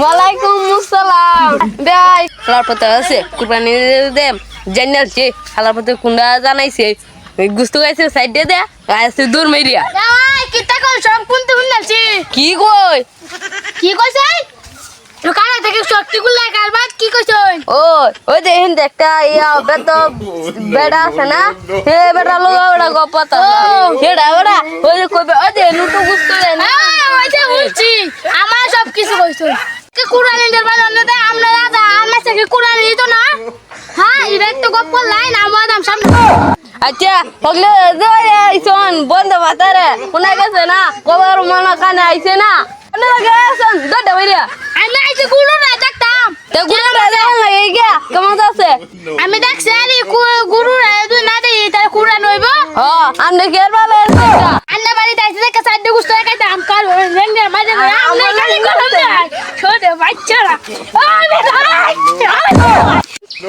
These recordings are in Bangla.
ওয়ালাইকুম আসসালাম। ভাই হালার পথে আছে কুরবানি দেম জানালছে হালার পথে কুন্ডা জানাইছে। গুস্তু গাইছে সাইড দে দে আছে দূর মেরিয়া। কিতা কল কুনতে কুনলাছি কি কই? কি কইছে দোকানে থেকে শক্তি গুলা কারবাত কি কইছে ও ওই দেখেন একটা ইয়া বেড়া আছে না? হে বেড়া লগা গপত হেডা ওই কইবে ওই গুস্তু রে না? ওই যে বলছি আমার সব কিছু কইছে কি কুরআনি দেবার জন্য দে আমরা রাজা আমরা থেকে কুরআনি দিত না? হ্যাঁ এটা তো গপ্প লাইন আমার দাম সামনে। আচ্ছা হগলে জয় আইছন বন্ধ মাতারে কোনা গেছে না? কবার মনা কানে আইছে না? কোনা গেছন দড বাইরিয়া আমি আইছি গুরু না দেখতাম তে গুড়া রাজা লাগে গিয়া কেমন আছে? আমি দেখছি আরে গুরু রে না দেই তার কুরআন হইব? হ আন্নে কের ভালো আছে? আন্না বাড়ি তাইছে দেখে সাইডে গুস্ত খাইতে কাল রেঙ্গের মাঝে ধরে আমনে খালি করুন দে ছোট বাচ্চারা। ওই বেটাই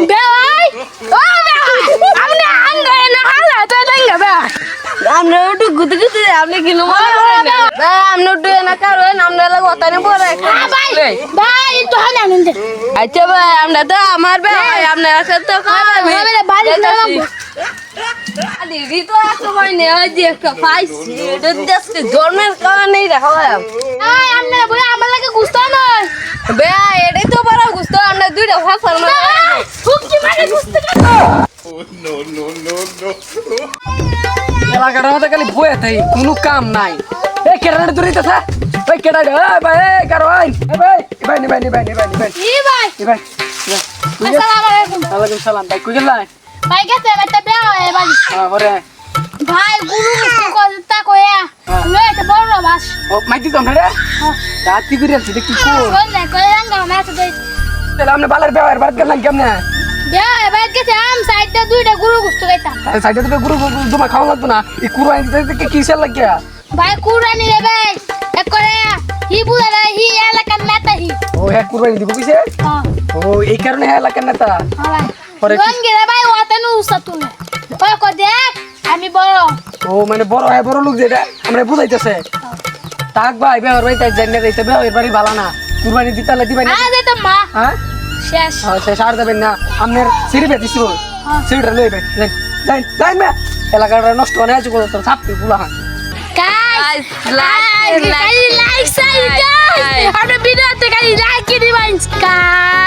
বেই ও বেই আমনে আঙ্গে না হালা তো দেঙ্গা বে। আমনে একটু গুতে গুতে আপনি কি নো করেন না আমনে একটু না কারও আমনে লাগো তানে পরে। ভাই ভাই তো হানা নন্দে আচ্ছা ভাই তো আমার ভাই তো ভাই যে একটা পাইছি এটা জন্মের কারণে রাখা আই বলে আমার লাগে গুস্ত নয়। বে এটাই তো বড় গুস্ত আমরা দুইটা ফাসাল না। হুকি মানে গুস্ত no, no, no, no. এলাকাটার মধ্যে খালি বয়ে থাই কোনো কাম নাই। এই কেটাটা দূরে থা ওই কেটাটা এই ভাই এই কারও ভাই ভাই ভাই নি ভাই নি ভাই নি ভাই নি ভাই। ই ভাই। নি ভাই আসসালামু আলাইকুম। ওয়ালাইকুম সালাম ভাই কই গেলাই ভাই গেছে বেটা বেয়া হয় হ্যাঁ পরে। ভাই গুরু কথা কয়া হ্যাঁ। মাইতি তো না রে। করে আছি দেখি দেই তাহলে আমরা বালার ব্যবহার বাদ গেলাম কেমনে? হয় খাওয়া লাগতো না। এই কুরবানি দিতে কি কিসের লাগিয়া? ভাই কুরানি রে ভাই করে হি বুলারে হি এলাকার নেতা হি। ও হ্যাঁ কুরবানি দিব কিসে? হ্যাঁ। ও এই কারণে হ্যাঁ এলাকার নেতা। ভাই। ভাই ও মানে বড় হ্যাঁ বড় লোক যেটা আমরা বুঝাইতেছে। তাক ভাই ব্যবহার ভাই তাই জানিয়ে দিতে ব্যবহার বাড়ি ভালো না। কুরবানি দিতে হলে দিবেন আ দে তো মা। হ্যাঁ? শেষ। হ্যাঁ সে সার দেবেন না। আপনার সিঁড়ি বেঁধে দিছিল সিঁড়িটা লইবে যাই যাই যাই মে। এলাকাটা নষ্ট হয়ে আছে কোনো ছাপতে গুলা হ্যাঁ। Guys Guys, like, like like side guys like. আমরা ভিডিওতে গাইস লাইক দিবেন গাইস তো গাইস